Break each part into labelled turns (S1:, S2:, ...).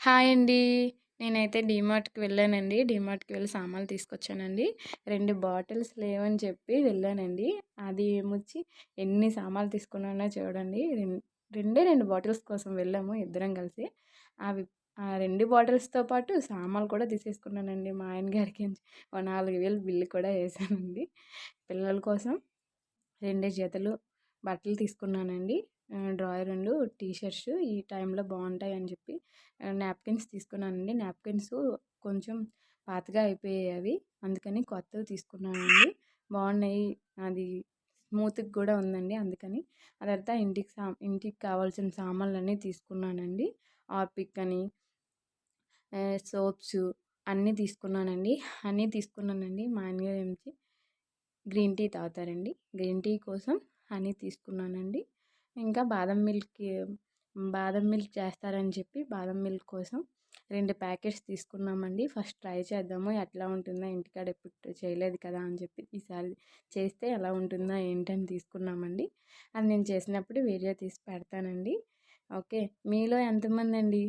S1: Hi అండి. నేనైతే డీమార్ట్కి వెళ్ళానండి. డీమార్ట్కి వెళ్ళి సామాన్లు తీసుకొచ్చానండి. రెండు బాటిల్స్ లేవని చెప్పి వెళ్ళానండి. అది ఏమొచ్చి ఎన్ని సామాన్లు తీసుకున్నానో చూడండి. రెండే రెండు బాటిల్స్ కోసం వెళ్ళాము ఇద్దరం కలిసి. అవి ఆ రెండు బాటిల్స్తో పాటు సామాన్లు కూడా తీసేసుకున్నానండి మా ఆయన గారికి ఓ నాలుగు వేలు బిల్లు కూడా వేసానండి. పిల్లల కోసం రెండు జతలు బట్టలు తీసుకున్నానండి. డ్రాయర్ రెండు టీ షర్ట్స్ ఈ టైంలో బాగుంటాయి అని చెప్పి నాప్కిన్స్ తీసుకున్నానండి. నాప్కిన్స్ కొంచెం పాతగా అయిపోయాయి అవి. అందుకని కొత్తవి తీసుకున్నానండి. బాగున్నాయి. అది స్మూత్గా కూడా ఉందండి అందుకని. ఆ తర్వాత ఇంటికి సా ఇంటికి కావాల్సిన సామాన్లన్నీ తీసుకున్నానండి. ఆర్పిక్ అని సోప్స్ అన్నీ తీసుకున్నానండి. అన్నీ తీసుకున్నానండి. మా ఆయనగారు గ్రీన్ టీ తాగుతారండి. గ్రీన్ టీ కోసం అన్నీ తీసుకున్నానండి. ఇంకా బాదం మిల్క్ బాదం మిల్క్ చేస్తారని చెప్పి బాదం మిల్క్ కోసం రెండు ప్యాకెట్స్ తీసుకున్నామండి. ఫస్ట్ ట్రై చేద్దాము ఎట్లా ఉంటుందో ఇంటికాడ ఎప్పుడు చేయలేదు కదా అని చెప్పి ఈసారి చేస్తే ఎలా ఉంటుందో ఏంటని తీసుకున్నామండి. అది నేను చేసినప్పుడు వీడియో తీసి పెడతానండి. ఓకే. మీలో ఎంతమంది అండి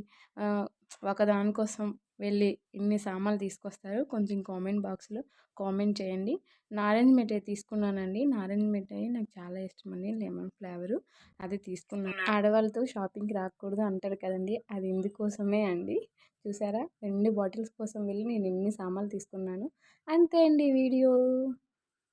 S1: ఒకదానికోసం వెళ్ళి ఇన్ని సామాన్లు తీసుకొస్తారు. కొంచెం కామెంట్ బాక్స్లో కామెంట్ చేయండి. నారెంజ్ మిఠాయి తీసుకున్నానండి. నారెంజ్ మిఠాయి నాకు చాలా ఇష్టం అండి లెమన్ ఫ్లేవరు అది తీసుకున్నాను. ఆడవాళ్ళతో షాపింగ్కి రాకూడదు అంటారు కదండి. అది ఇందుకోసమే అండి. చూసారా? రెండు బాటిల్స్ కోసం వెళ్ళి నేను ఎన్ని సామాన్లు తీసుకున్నాను. అంతే అండి వీడియో.